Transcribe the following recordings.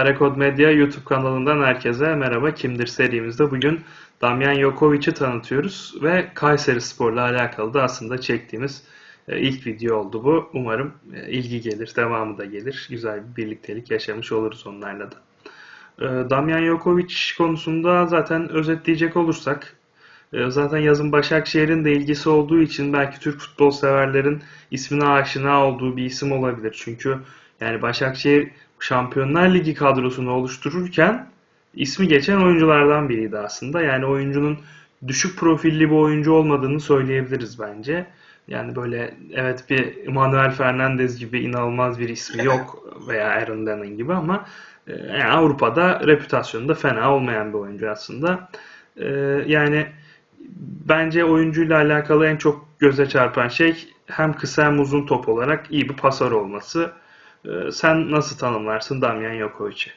Karakod Medya YouTube kanalından herkese merhaba. Kimdir serimizde bugün Damyan Jokovic'i tanıtıyoruz ve Kayseri Spor'la alakalı da aslında çektiğimiz e, ilk video oldu bu. Umarım e, ilgi gelir, devamı da gelir. Güzel bir birliktelik yaşamış oluruz onlarla da. E, Damyan Jokovic konusunda zaten özetleyecek olursak Zaten yazın Başakşehir'in de ilgisi olduğu için belki Türk futbol severlerin ismine aşina olduğu bir isim olabilir. Çünkü yani Başakşehir Şampiyonlar Ligi kadrosunu oluştururken ismi geçen oyunculardan biriydi aslında. Yani oyuncunun düşük profilli bir oyuncu olmadığını söyleyebiliriz bence. Yani böyle evet bir Manuel Fernandez gibi inanılmaz bir ismi yok veya Aaron Lennon gibi ama e, yani Avrupa'da reputasyonu da fena olmayan bir oyuncu aslında. E, yani bence oyuncuyla alakalı en çok göze çarpan şey hem kısa hem uzun top olarak iyi bir pasör olması. Ee, sen nasıl tanımlarsın Damyan Jokovic'i?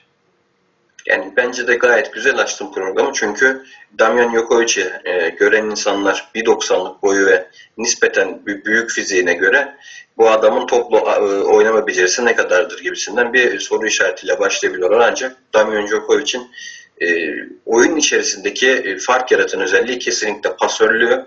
Yani bence de gayet güzel açtım programı çünkü Damyan Jokovic'i e, gören insanlar 1.90'lık boyu ve nispeten bir büyük fiziğine göre bu adamın toplu e, oynama becerisi ne kadardır gibisinden bir soru işaretiyle başlayabiliyorlar. Ancak Damyan Jokovic'in e, oyun içerisindeki e, fark yaratan özelliği kesinlikle pasörlüğü,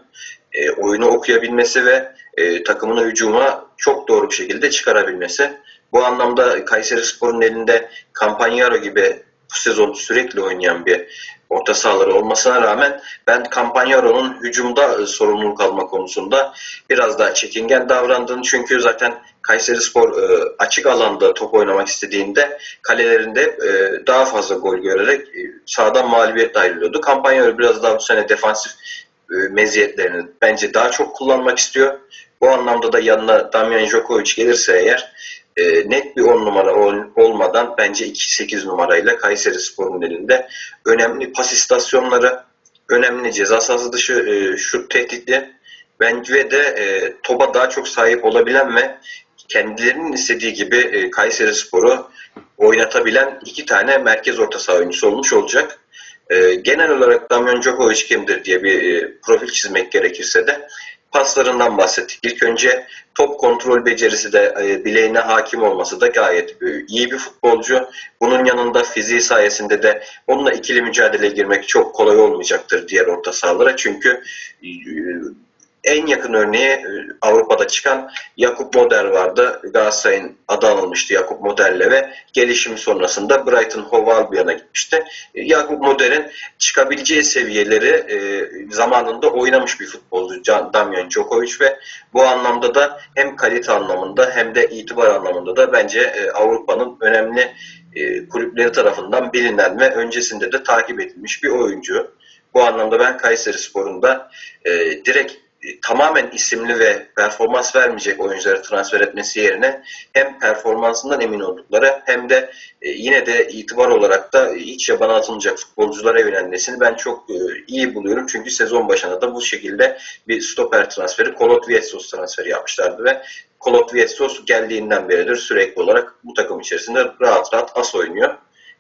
e, oyunu okuyabilmesi ve e, takımını hücuma çok doğru bir şekilde çıkarabilmesi. Bu anlamda Kayseri Spor'un elinde Campagnaro gibi bu sezon sürekli oynayan bir orta sahaları olmasına rağmen ben Campagnaro'nun hücumda e, sorumluluk alma konusunda biraz daha çekingen davrandığını çünkü zaten Kayseri Spor e, açık alanda top oynamak istediğinde kalelerinde e, daha fazla gol görerek sahadan mağlubiyetle ayrılıyordu. Campagnaro biraz daha bu sene defansif meziyetlerini bence daha çok kullanmak istiyor. Bu anlamda da yanına Damjan Jokovic gelirse eğer e, net bir 10 numara ol, olmadan bence 2-8 numarayla Kayseri Spor'un elinde önemli pas istasyonları, önemli ceza sahası dışı e, şut tehditli bence de e, topa daha çok sahip olabilen ve kendilerinin istediği gibi e, Kayseri Spor'u oynatabilen iki tane merkez orta saha oyuncusu olmuş olacak. E, genel olarak Damjan Djokovic kimdir diye bir e, profil çizmek gerekirse de paslarından bahsettik. İlk önce top kontrol becerisi de e, bileğine hakim olması da gayet e, iyi bir futbolcu. Bunun yanında fiziği sayesinde de onunla ikili mücadele girmek çok kolay olmayacaktır diğer orta sahalara. Çünkü e, en yakın örneği e, Avrupa'da çıkan Yakup Moder vardı. Galatasaray'ın adı anılmıştı Yakup Moder'le ve gelişim sonrasında Brighton Hove Albion'a gitmişti. E, Yakup Moder'in çıkabileceği seviyeleri e, zamanında oynamış bir futbolcu Damjan Djokovic ve bu anlamda da hem kalite anlamında hem de itibar anlamında da bence Avrupa'nın önemli kulüpleri tarafından bilinen ve öncesinde de takip edilmiş bir oyuncu. Bu anlamda ben Kayseri Spor'un e, direkt tamamen isimli ve performans vermeyecek oyuncuları transfer etmesi yerine hem performansından emin oldukları hem de e, yine de itibar olarak da hiç yabana atılmayacak futbolculara yönelmesini ben çok e, iyi buluyorum. Çünkü sezon başında da bu şekilde bir stoper transferi, Kolot Vietsos transferi yapmışlardı ve Kolot Vietsos geldiğinden beridir sürekli olarak bu takım içerisinde rahat rahat as oynuyor.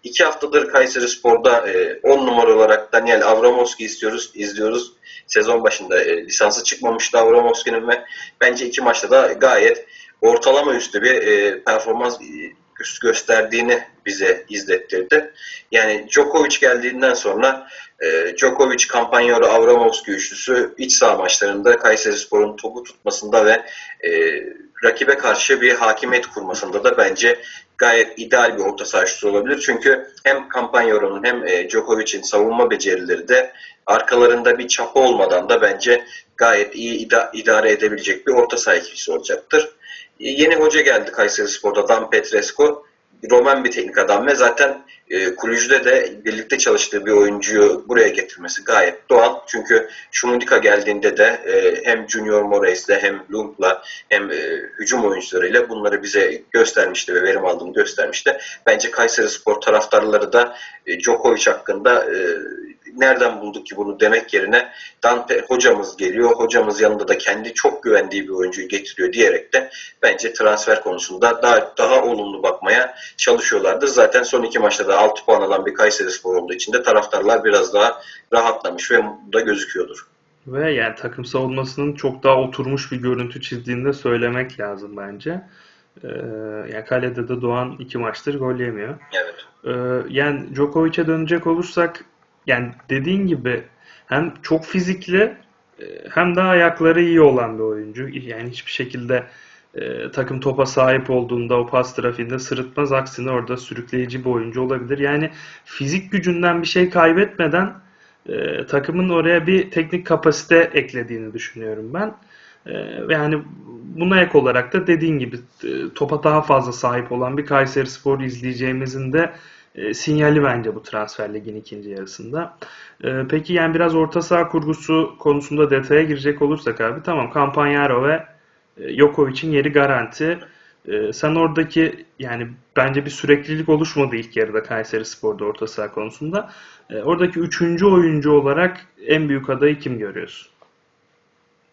İki haftadır Kayseri Spor'da 10 numara olarak Daniel Avramovski istiyoruz, izliyoruz sezon başında e, lisansı çıkmamıştı Avramovski'nin ve bence iki maçta da gayet ortalama üstü bir e, performans gösterdiğini bize izlettirdi. Yani Djokovic geldiğinden sonra e, Djokovic, Campagnolo, Avramovski üçlüsü iç saha maçlarında Kayseri Spor'un topu tutmasında ve e, rakibe karşı bir hakimiyet kurmasında da bence gayet ideal bir orta saha olabilir. Çünkü hem Campagnolo'nun hem e, Djokovic'in savunma becerileri de arkalarında bir çapa olmadan da bence gayet iyi ida idare edebilecek bir orta saha olacaktır. Yeni hoca geldi Kayseri Spor'da Dan Petrescu. Roman bir teknik adam ve zaten e, Kulüc'de de birlikte çalıştığı bir oyuncuyu buraya getirmesi gayet doğal. Çünkü Şumudika geldiğinde de e, hem Junior Moraes'le hem Lund'la hem e, hücum oyuncularıyla bunları bize göstermişti ve verim aldığını göstermişti. Bence Kayseri Spor taraftarları da e, Djokovic hakkında e, nereden bulduk ki bunu demek yerine Dante hocamız geliyor, hocamız yanında da kendi çok güvendiği bir oyuncuyu getiriyor diyerek de bence transfer konusunda daha daha olumlu bakmaya çalışıyorlardır. Zaten son iki maçta da 6 puan alan bir Kayseri Spor olduğu için de taraftarlar biraz daha rahatlamış ve mutlu da gözüküyordur. Ve yani takım savunmasının çok daha oturmuş bir görüntü çizdiğini de söylemek lazım bence. Ee, yani kalede de Doğan iki maçtır gol yemiyor. Evet. Ee, yani Djokovic'e dönecek olursak yani dediğin gibi hem çok fizikli e, hem de ayakları iyi olan bir oyuncu. Yani hiçbir şekilde e, takım topa sahip olduğunda o pas trafiğinde sırıtmaz. Aksine orada sürükleyici bir oyuncu olabilir. Yani fizik gücünden bir şey kaybetmeden e, takımın oraya bir teknik kapasite eklediğini düşünüyorum ben. E, yani buna ek olarak da dediğin gibi e, topa daha fazla sahip olan bir Kayserispor izleyeceğimizin de e, sinyali bence bu transfer ligin ikinci yarısında. E, peki yani biraz orta saha kurgusu konusunda detaya girecek olursak abi tamam Campagnaro ve e, Jokovic'in yeri garanti. E, sen oradaki yani bence bir süreklilik oluşmadı ilk yarıda Kayserispor'da orta saha konusunda. Oradaki üçüncü oyuncu olarak en büyük adayı kim görüyorsun?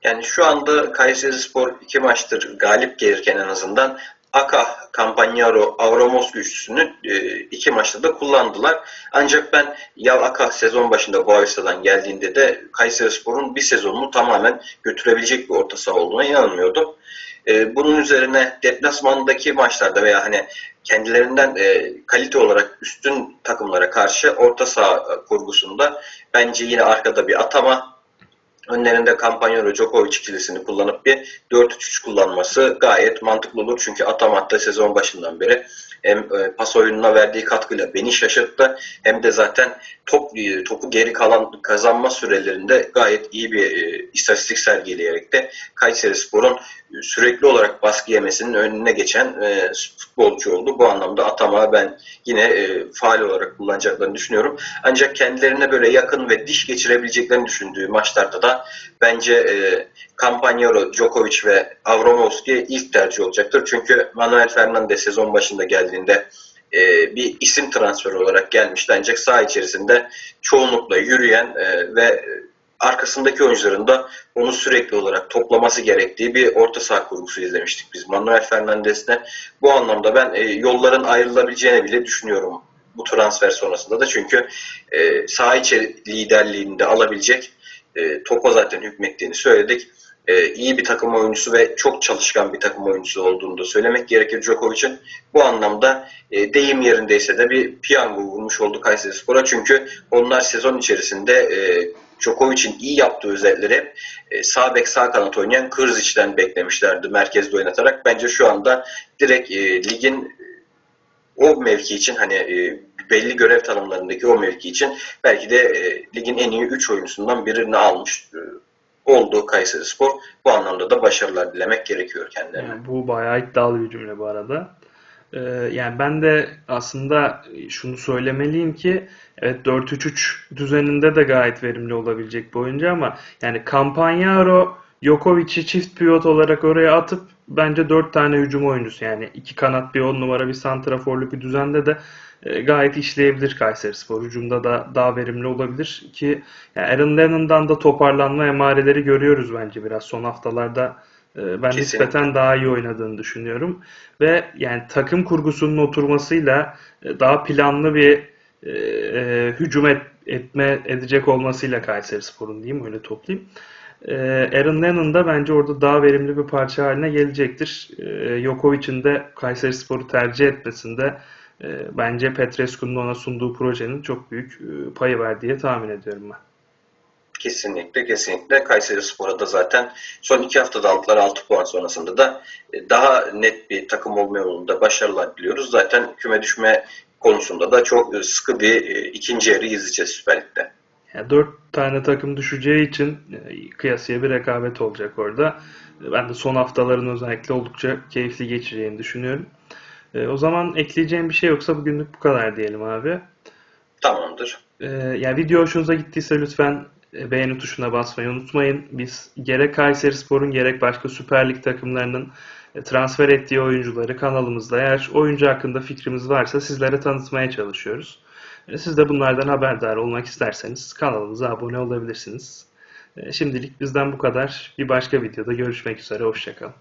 Yani şu anda Kayserispor iki maçtır galip gelirken en azından Aka, Campagnaro, Avramos üçlüsünü e, iki maçta da kullandılar. Ancak ben ya Aka sezon başında Boavista'dan geldiğinde de Kayserispor'un bir sezonunu tamamen götürebilecek bir orta saha olduğuna inanmıyordum. E, bunun üzerine deplasmandaki maçlarda veya hani kendilerinden e, kalite olarak üstün takımlara karşı orta saha kurgusunda bence yine arkada bir atama önlerinde Campagnolo Djokovic ikilisini kullanıp bir 4-3-3 kullanması gayet mantıklı olur. Çünkü Atamat'ta sezon başından beri hem e, pas oyununa verdiği katkıyla beni şaşırttı hem de zaten top e, topu geri kalan kazanma sürelerinde gayet iyi bir e, istatistik sergileyerek de Kayserispor'un sürekli olarak baskı yemesinin önüne geçen e, futbolcu oldu. Bu anlamda Atama ben yine e, faal olarak kullanacaklarını düşünüyorum. Ancak kendilerine böyle yakın ve diş geçirebileceklerini düşündüğü maçlarda da bence e, Campagnaro, Djokovic ve Avramovski ilk tercih olacaktır. Çünkü Manuel Fernandez sezon başında geldiğinde e, bir isim transferi olarak gelmişti. Ancak saha içerisinde çoğunlukla yürüyen e, ve arkasındaki oyuncuların da onu sürekli olarak toplaması gerektiği bir orta saha kurgusu izlemiştik biz Manuel Fernandez'le. Bu anlamda ben e, yolların ayrılabileceğini bile düşünüyorum bu transfer sonrasında da. Çünkü e, saha içi liderliğini de alabilecek e, topa zaten hükmettiğini söyledik. E, iyi bir takım oyuncusu ve çok çalışkan bir takım oyuncusu olduğunu da söylemek gerekir Djokovic'in. Bu anlamda e, deyim yerindeyse de bir piyango vurmuş oldu Kayserispor'a. Çünkü onlar sezon içerisinde e, Djokovic'in iyi yaptığı özellikleri e, sağ bek sağ kanat oynayan Kırzic'den beklemişlerdi merkezde oynatarak. Bence şu anda direkt e, ligin o mevki için hani e, belli görev tanımlarındaki o mevki için belki de e, ligin en iyi 3 oyuncusundan birini almış e, oldu Kayserispor. Bu anlamda da başarılar dilemek gerekiyor kendilerine. Yani bu bayağı iddialı bir cümle bu arada. Ee, yani ben de aslında şunu söylemeliyim ki evet 4-3-3 düzeninde de gayet verimli olabilecek bir oyuncu ama yani Campagnaro Jokovic'i çift pivot olarak oraya atıp bence 4 tane hücum oyuncusu yani iki kanat bir 10 numara bir santraforlu bir düzende de e, gayet işleyebilir Kayserispor. Hücumda da daha verimli olabilir ki yani Aaron Lennon'dan da toparlanma emareleri görüyoruz bence biraz son haftalarda. e, Ben Kesinlikle. nispeten daha iyi oynadığını düşünüyorum. Ve yani takım kurgusunun oturmasıyla e, daha planlı bir e, e, hücum et- etme edecek olmasıyla Kayserispor'un diyeyim öyle toplayayım. E, Aaron Lennon da bence orada daha verimli bir parça haline gelecektir. E, Jokovic'in de Kayserispor'u tercih etmesinde e, bence Petrescu'nun ona sunduğu projenin çok büyük e, payı var diye tahmin ediyorum ben. Kesinlikle kesinlikle Kayserispor'a da zaten son iki haftada aldılar 6 puan sonrasında da e, daha net bir takım olma yolunda başarılar diliyoruz. Zaten küme düşme konusunda da çok sıkı bir ikinci yarı izleyeceğiz Süper Lig'de. Yani dört tane takım düşeceği için e, kıyasıya bir rekabet olacak orada. E, Ben de son haftaların özellikle oldukça keyifli geçeceğini düşünüyorum. E, O zaman ekleyeceğim bir şey yoksa bugünlük bu kadar diyelim abi. Tamamdır. Yani video hoşunuza gittiyse lütfen beğeni tuşuna basmayı unutmayın. Biz gerek Kayserispor'un gerek başka Süper Lig takımlarının transfer ettiği oyuncuları kanalımızda eğer oyuncu hakkında fikrimiz varsa sizlere tanıtmaya çalışıyoruz. E, Siz de bunlardan haberdar olmak isterseniz kanalımıza abone olabilirsiniz. E, Şimdilik bizden bu kadar. Bir başka videoda görüşmek üzere. Hoşçakalın.